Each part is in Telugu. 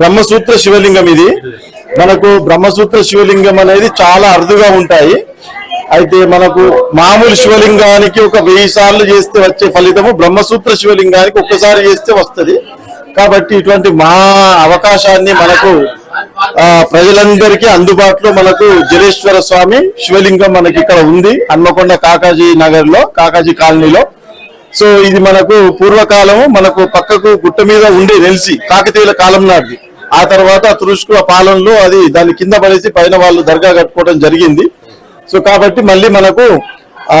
బ్రహ్మసూత్ర శివలింగం ఇది. మనకు బ్రహ్మసూత్ర శివలింగం అనేది చాలా అరుదుగా ఉంటాయి. అయితే మనకు మామూలు శివలింగానికి ఒక వెయ్యి సార్లు చేస్తే వచ్చే ఫలితము బ్రహ్మసూత్ర శివలింగానికి ఒక్కసారి చేస్తే వస్తుంది. కాబట్టి ఇటువంటి మా అవకాశాన్ని మనకు ప్రజలందరికీ అందుబాటులో మనకు జలేశ్వర స్వామి శివలింగం మనకి ఇక్కడ ఉంది. హన్మకొండ కాకాజీ నగర్లో కాకాజీ కాలనీలో. సో ఇది మనకు పూర్వకాలము మనకు పక్కకు గుట్ట మీద ఉండే నిలిసి కాకతీయుల కాలం నాటిది. ఆ తర్వాత తురుష్కుల పాలనలో అది దాని కింద పడేసి పైన వాళ్ళు దర్గా కట్టుకోవడం జరిగింది. సో కాబట్టి మళ్ళీ మనకు ఆ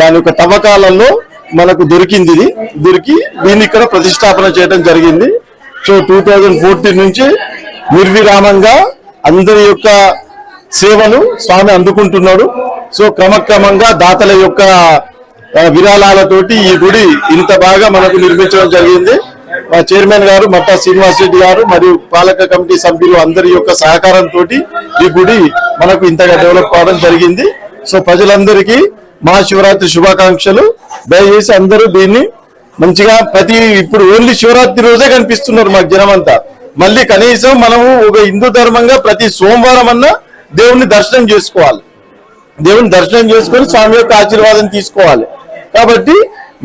దాని యొక్క తవ్వకాలలో మనకు దొరికింది ఇది. దొరికి దీన్ని ఇక్కడ ప్రతిష్టాపన చేయడం జరిగింది. సో టూ థౌజండ్ ఫోర్టీన్ నుంచి నిర్విరామంగా అందరి యొక్క సేవలు స్వామి అందుకుంటున్నాడు. సో క్రమక్రమంగా దాతల యొక్క విరాళాలతోటి ఈ గుడి ఇంత బాగా మనకు నిర్మించడం జరిగింది. మా చైర్మన్ గారు మట్టా శ్రీనివాస్ రెడ్డి గారు మరియు పాలక కమిటీ సభ్యులు అందరి యొక్క సహకారంతో ఈ గుడి మనకు ఇంతగా డెవలప్ కావడం జరిగింది. సో ప్రజలందరికీ మహాశివరాత్రి శుభాకాంక్షలు. దయచేసి అందరూ దీన్ని మంచిగా ప్రతి ఇప్పుడు ఓన్లీ శివరాత్రి రోజే కనిపిస్తున్నారు మాకు జనమంతా. మళ్ళీ కనీసం మనము ఒక హిందూ ధర్మంగా ప్రతి సోమవారం అన్నా దేవుణ్ణి దర్శనం చేసుకోవాలి. దేవుని దర్శనం చేసుకొని స్వామి యొక్క ఆశీర్వాదం తీసుకోవాలి. కాబట్టి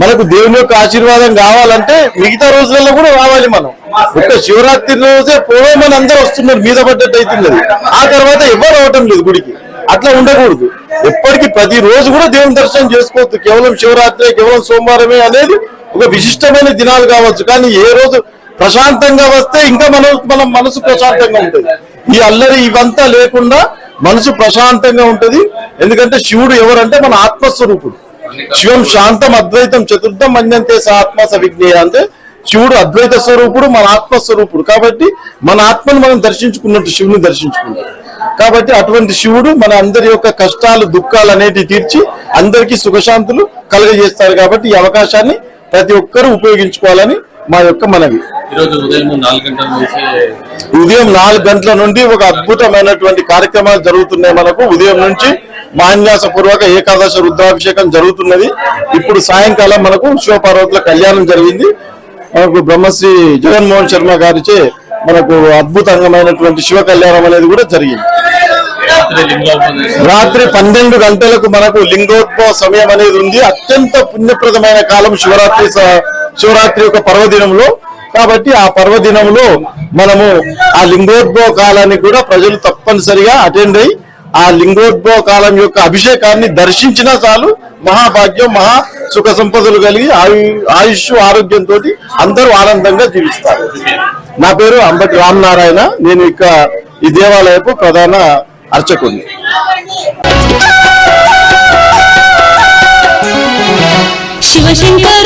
మనకు దేవుని యొక్క ఆశీర్వాదం కావాలంటే మిగతా రోజులలో కూడా రావాలి మనం. ఒక్క శివరాత్రి రోజే పోవమని అందరూ వస్తున్నారు మీద పడ్డట్టు అవుతున్నది ఆ తర్వాత ఎవరు అవటం లేదు గుడికి. అట్లా ఉండకూడదు. ఎప్పటికీ ప్రతి రోజు కూడా దేవుని దర్శనం చేసుకోవద్దు. కేవలం శివరాత్రి కేవలం సోమవారమే అనేది ఒక విశిష్టమైన దినాలు కావచ్చు. కానీ ఏ రోజు ప్రశాంతంగా వస్తే ఇంకా మన మన మనసు ప్రశాంతంగా ఉంటుంది. ఈ అల్లరి ఇవంతా లేకుండా మనసు ప్రశాంతంగా ఉంటుంది. ఎందుకంటే శివుడు ఎవరంటే మన ఆత్మస్వరూపుడు. శివం శాంతం అద్వైతం చతుర్థం మన్యంతే స ఆత్మ అంటే శివుడు అద్వైత స్వరూపుడు మన ఆత్మస్వరూపుడు కాబట్టి మన ఆత్మను మనం దర్శించుకున్నట్టు శివుని దర్శించుకున్నట్టు కాబట్టి అటువంటి శివుడు మన అందరి యొక్క కష్టాలు దుఃఖాలు అనేటివి తీర్చి అందరికీ సుఖశాంతులు కలుగజేస్తారు కాబట్టి ఈ అవకాశాన్ని ప్రతి ఒక్కరూ ఉపయోగించుకోవాలని మా యొక్క మనవి. ఉదయం నాలుగు గంటల నుండి ఒక అద్భుతమైనటువంటి కార్యక్రమాలు జరుగుతున్నాయి మనకు. ఉదయం నుంచి మాన్యాస పూర్వక ఏకాదశ రుద్రాభిషేకం జరుగుతున్నది. ఇప్పుడు సాయంకాలం మనకు శివపార్వతుల కళ్యాణం జరిగింది. మనకు బ్రహ్మశ్రీ జగన్మోహన్ శర్మ గారిచే మనకు అద్భుతంగమైనటువంటి శివ కళ్యాణం అనేది కూడా జరిగింది. రాత్రి పన్నెండు గంటలకు మనకు లింగోద్భవ సమయం అనేది ఉంది. అత్యంత పుణ్యప్రదమైన కాలం శివరాత్రి స- శివరాత్రి యొక్క పర్వదినంలో. కాబట్టి ఆ పర్వదినంలో మనము ఆ లింగోద్భవ కాలాన్ని కూడా ప్రజలు తప్పనిసరిగా అటెండ్ అయ్యి ఆ లింగోద్భవ కాలం యొక్క అభిషేకాన్ని దర్శించినా చాలు మహాభాగ్యం మహా సుఖ సంపదలు కలిగి ఆయు ఆయుష్ ఆరోగ్యంతో అందరూ ఆనందంగా జీవిస్తారు. నా పేరు అంబటి రామనారాయణ. నేను ఇక ఈ దేవాలయపు ప్రధాన అర్చకుడిని శివశంకర్